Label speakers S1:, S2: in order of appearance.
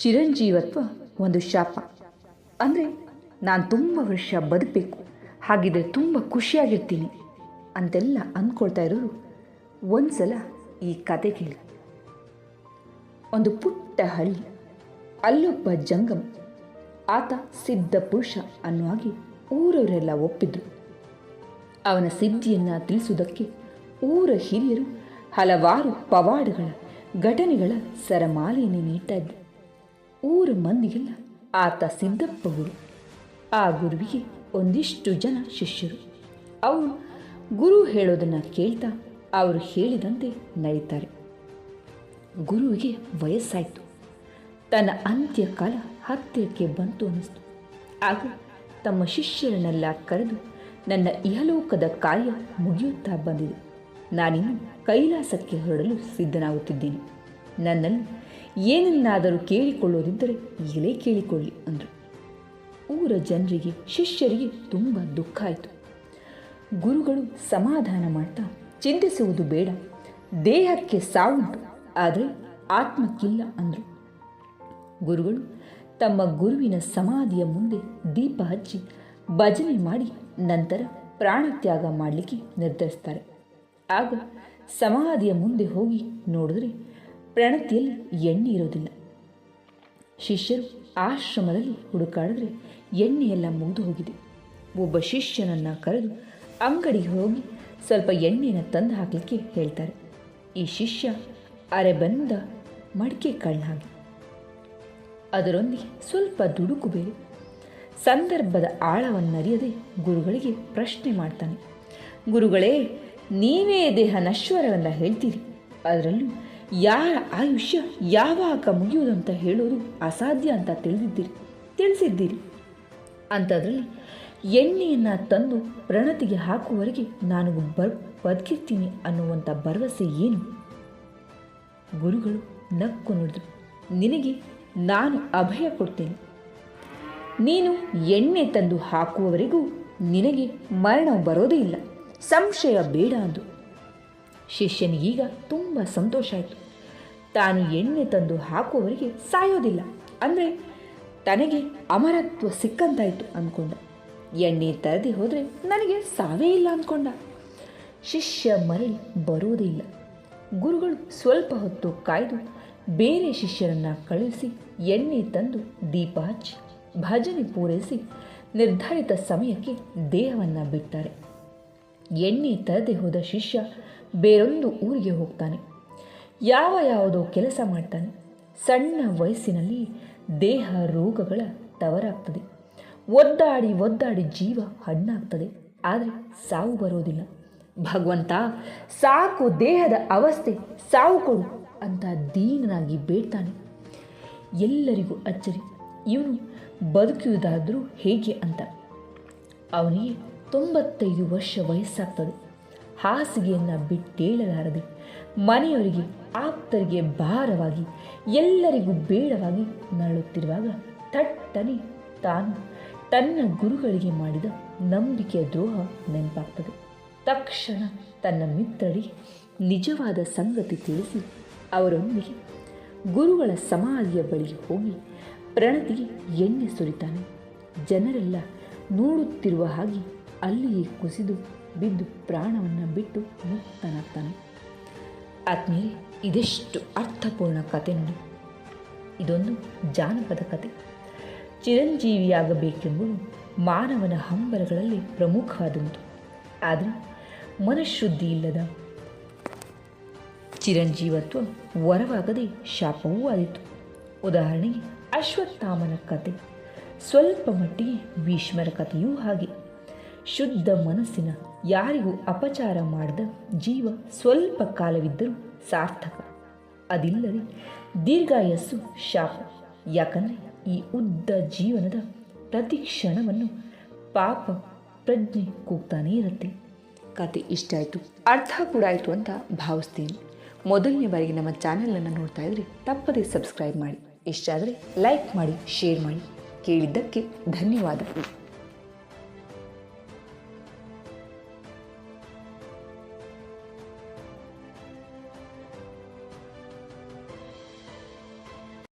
S1: ಚಿರಂಜೀವತ್ವ ಒಂದು ಶಾಪ. ಅಂದರೆ ನಾನು ತುಂಬ ವರ್ಷ ಬದುಕಬೇಕು, ಹಾಗಿದ್ರೆ ತುಂಬ ಖುಷಿಯಾಗಿರ್ತೀನಿ ಅಂತೆಲ್ಲ ಅಂದ್ಕೊಳ್ತಾ ಇರೋರು ಒಂದು ಸಲ ಈ ಕತೆ ಕೇಳಿ. ಒಂದು ಪುಟ್ಟ ಹಳ್ಳಿ ಅಲ್ಲೊಬ್ಬ ಜಂಗಮ್, ಆತ ಸಿದ್ಧ ಪುರುಷ ಅನ್ನುವಾಗಿ ಊರವರೆಲ್ಲ ಒಪ್ಪಿದ್ರು. ಅವನ ಸಿದ್ಧಿಯನ್ನು ತಿಳಿಸುವುದಕ್ಕೆ ಊರ ಹಿರಿಯರು ಹಲವಾರು ಪವಾಡಗಳ ಘಟನೆಗಳ ಸರಮಾಲೆಯನ್ನು ನೀಡ್ತಾ ಇದ್ರು. ಊರ ಮಂದಿಗೆಲ್ಲ ಆತ ಸಿದ್ದಪ್ಪ ಗುರು ಆ ಗುರುವಿಗೆ ಒಂದಿಷ್ಟು ಜನ ಶಿಷ್ಯರು. ಅವರು ಗುರು ಹೇಳೋದನ್ನು ಕೇಳ್ತಾ ಅವರು ಹೇಳಿದಂತೆ ನಡೀತಾರೆ. ಗುರುವಿಗೆ ವಯಸ್ಸಾಯಿತು. ತನ್ನ ಅಂತ್ಯಕಾಲ ಹತ್ತಿರಕ್ಕೆ ಬಂತು ಅನ್ನಿಸ್ತು. ಆಗ ತಮ್ಮ ಶಿಷ್ಯರನ್ನೆಲ್ಲ ಕರೆದು ನನ್ನ ಇಹಲೋಕದ ಕಾರ್ಯ ಮುಗಿಯುತ್ತಾ ಬಂದಿದೆ. ನಾನಿನ್ನು ಕೈಲಾಸಕ್ಕೆ ಹೊರಡಲು ಸಿದ್ಧನಾಗುತ್ತಿದ್ದೀನಿ. ನನ್ನಲ್ಲಿ ಏನನ್ನಾದರೂ ಕೇಳಿಕೊಳ್ಳೋದಿದ್ದರೆ ಈಗಲೇ ಕೇಳಿಕೊಳ್ಳಿ ಅಂದರು. ಊರ ಜನರಿಗೆ, ಶಿಷ್ಯರಿಗೆ ತುಂಬ ದುಃಖ ಆಯಿತು. ಗುರುಗಳು ಸಮಾಧಾನ ಮಾಡ್ತಾ ಚಿಂತಿಸುವುದು ಬೇಡ. ದೇಹಕ್ಕೆ ಸಾವುಂಟು, ಆದರೆ ಆತ್ಮಕ್ಕಿಲ್ಲ ಅಂದರು. ಗುರುಗಳು ತಮ್ಮ ಗುರುವಿನ ಸಮಾಧಿಯ ಮುಂದೆ ದೀಪ ಹಚ್ಚಿ ಭಜನೆ ಮಾಡಿ ನಂತರ ಪ್ರಾಣತ್ಯಾಗ ಮಾಡಲಿಕ್ಕೆ ನಿರ್ಧರಿಸ್ತಾರೆ. ಆಗ ಸಮಾಧಿಯ ಮುಂದೆ ಹೋಗಿ ನೋಡಿದ್ರೆ ಪ್ರಣತಿಯಲ್ಲಿ ಎಣ್ಣೆ ಇರೋದಿಲ್ಲ ಶಿಷ್ಯರು ಆಶ್ರಮದಲ್ಲಿ ಹುಡುಕಾಡಿದ್ರೆ ಎಣ್ಣೆಯೆಲ್ಲ ಮುಗಿದು ಹೋಗಿದೆ. ಒಬ್ಬ ಶಿಷ್ಯನನ್ನು ಕರೆದು ಅಂಗಡಿಗೆ ಹೋಗಿ ಸ್ವಲ್ಪ ಎಣ್ಣೆಯನ್ನು ತಂದು ಹಾಕಲಿಕ್ಕೆ ಹೇಳ್ತಾರೆ. ಈ ಶಿಷ್ಯ ಅರೆ ಬಂದ ಮಡಿಕೆ ಕಳ್ಳ ಹಾಗೆ. ಅದರೊಂದಿಗೆ ಸ್ವಲ್ಪ ದುಡುಕು ಬೇರೆ. ಸಂದರ್ಭದ ಆಳವನ್ನರಿಯದೆ ಗುರುಗಳಿಗೆ ಪ್ರಶ್ನೆ ಮಾಡ್ತಾನೆ. ಗುರುಗಳೇ, ನೀವೇ ದೇಹ ನಶ್ವರವೆಲ್ಲ ಹೇಳ್ತೀರಿ. ಅದರಲ್ಲೂ ಯಾರ ಆಯುಷ್ಯ ಯಾವಾಗ ಅಂತ ಹೇಳೋದು ಅಸಾಧ್ಯ ಅಂತ ತಿಳಿದಿದ್ದೀರಿ, ತಿಳಿಸಿದ್ದೀರಿ. ಅಂಥದ್ರಲ್ಲಿ ಎಣ್ಣೆಯನ್ನು ತಂದು ಪ್ರಣತಿಗೆ ಹಾಕುವವರೆಗೆ ನಾನು ಬರ್, ಬದುಕಿರ್ತೀನಿ ಅನ್ನುವಂಥ ಭರವಸೆ ಏನು? ಗುರುಗಳು ನಕ್ಕು ನೋಡಿದ್ರು, ನಿನಗೆ ನಾನು ಅಭಯ ಕೊಡ್ತೇನೆ. ನೀನು ಎಣ್ಣೆ ತಂದು ಹಾಕುವವರೆಗೂ ನಿನಗೆ ಮರಣ ಬರೋದೇ ಇಲ್ಲ, ಸಂಶಯ ಬೇಡ ಅಂದು. ಶಿಷ್ಯನಿಗೀಗ ತುಂಬ ಸಂತೋಷ ಆಯಿತು. ತಾನು ಎಣ್ಣೆ ತಂದು ಹಾಕುವವರಿಗೆ ಸಾಯೋದಿಲ್ಲ. ಅಂದರೆ ತನಗೆ ಅಮರತ್ವ ಸಿಕ್ಕಂತಾಯಿತು ಅಂದ್ಕೊಂಡ ಎಣ್ಣೆ ತರದೆ ಹೋದರೆ ನನಗೆ ಸಾವೇ ಇಲ್ಲ ಅಂದ್ಕೊಂಡ ಶಿಷ್ಯ ಮರಳಿ ಇಲ್ಲ. ಗುರುಗಳು ಸ್ವಲ್ಪ ಹೊತ್ತು ಕಾಯ್ದು ಬೇರೆ ಶಿಷ್ಯರನ್ನು ಕಳುಹಿಸಿ ಎಣ್ಣೆ ತಂದು ದೀಪ ಹಚ್ಚಿ ಭಜನೆ ಪೂರೈಸಿ ನಿರ್ಧಾರಿತ ಸಮಯಕ್ಕೆ ದೇಹವನ್ನು ಬಿಡ್ತಾರೆ. ಎಣ್ಣೆ ತರದೆ ಹೋದ ಶಿಷ್ಯ ಬೇರೊಂದು ಊರಿಗೆ ಹೋಗ್ತಾನೆ. ಯಾವ ಯಾವುದೋ ಕೆಲಸ ಮಾಡ್ತಾನೆ. ಸಣ್ಣ ವಯಸ್ಸಿನಲ್ಲಿ ದೇಹ ರೋಗಗಳ ತವರಾಗ್ತದೆ. ಒದ್ದಾಡಿ ಒದ್ದಾಡಿ ಜೀವ ಹಣ್ಣಾಗ್ತದೆ. ಆದರೆ ಸಾವು ಬರೋದಿಲ್ಲ. ಭಗವಂತ, ಸಾಕು ದೇಹದ ಅವಸ್ಥೆ, ಸಾವು ಕೊಡು ಅಂತ ದೀನನಾಗಿ ಬೇಡ್ತಾನೆ. ಎಲ್ಲರಿಗೂ ಅಚ್ಚರಿ. ಇವನು ಬದುಕುವುದಾದರೂ ಹೇಗೆ ಅಂತ. ಅವನಿಗೆ ತೊಂಬತ್ತೈದು ವರ್ಷ ವಯಸ್ಸಾಗ್ತದೆ. ಹಾಸಿಗೆಯನ್ನು ಬಿಟ್ಟೇಳಲಾರದೆ ಮನೆಯವರಿಗೆ, ಆಪ್ತರಿಗೆ ಭಾರವಾಗಿ, ಎಲ್ಲರಿಗೂ ಬೇಡವಾಗಿ ನರಳುತ್ತಿರುವಾಗ ಥಟ್ಟನೆ ತಾನು ತನ್ನ ಗುರುಗಳಿಗೆ ಮಾಡಿದ ನಂಬಿಕೆಯ ದ್ರೋಹ ನೆನಪಾಗ್ತದೆ. ತಕ್ಷಣ ತನ್ನ ಮಿತ್ರರಿಗೆ ನಿಜವಾದ ಸಂಗತಿ ತಿಳಿಸಿ ಅವರೊಂದಿಗೆ ಗುರುಗಳ ಸಮಾಧಿಯ ಬಳಿ ಹೋಗಿ ಪ್ರಣತಿಗೆ ಎಣ್ಣೆ ಸುರಿತಾನೆ. ಜನರೆಲ್ಲ ನೋಡುತ್ತಿರುವ ಹಾಗೆ ಅಲ್ಲಿಯೇ ಕುಸಿದು ಬಿದ್ದು ಪ್ರಾಣವನ್ನು ಬಿಟ್ಟು ಮುಕ್ತನಾಗ್ತಾನೆ. ಆದ್ಮೇಲೆ ಇದೆಷ್ಟು ಅರ್ಥಪೂರ್ಣ ಕತೆ ನೋಡಿ. ಇದೊಂದು ಜಾನಪದ ಕತೆ. ಚಿರಂಜೀವಿಯಾಗಬೇಕೆಂಬುದು ಮಾನವನ ಹಂಬಲಗಳಲ್ಲಿ ಪ್ರಮುಖವಾದಂತು ಆದರೆ ಮನಃಶುದ್ಧಿ ಇಲ್ಲದ ಚಿರಂಜೀವತ್ವ ವರವಾಗದೆ ಶಾಪವೂ ಆದಿತು ಉದಾಹರಣೆಗೆ ಅಶ್ವತ್ಥಾಮನ ಕತೆ. ಸ್ವಲ್ಪ ಮಟ್ಟಿಗೆ ಭೀಷ್ಮರ ಕಥೆಯೂ ಹಾಗೆ. ಶುದ್ಧ ಮನಸ್ಸಿನ ಯಾರಿಗೂ ಅಪಚಾರ ಮಾಡದ ಜೀವ ಸ್ವಲ್ಪ ಕಾಲವಿದ್ದರೂ ಸಾರ್ಥಕ. ಅದಿಲ್ಲದೆ ದೀರ್ಘಾಯಸ್ಸು ಶಾಪ. ಯಾಕಂದರೆ ಈ ಉದ್ದ ಜೀವನದ ಪ್ರತಿ ಕ್ಷಣವನ್ನು ಪಾಪ ಪ್ರಜ್ಞೆ ಕೂಗ್ತಾನೇ ಇರುತ್ತೆ. ಕತೆ ಇಷ್ಟ ಆಯಿತು, ಅರ್ಥ ಕೂಡ ಆಯಿತು ಅಂತ ಭಾವಿಸ್ತೀನಿ. ಮೊದಲನೇ ಬಾರಿಗೆ ನಮ್ಮ ಚಾನೆಲನ್ನು ನೋಡ್ತಾ ಇದ್ರೆ ತಪ್ಪದೇ ಸಬ್ಸ್ಕ್ರೈಬ್ ಮಾಡಿ. ಇಷ್ಟ ಆದರೆ ಲೈಕ್ ಮಾಡಿ, ಶೇರ್ ಮಾಡಿ. ಕೇಳಿದ್ದಕ್ಕೆ ಧನ್ಯವಾದ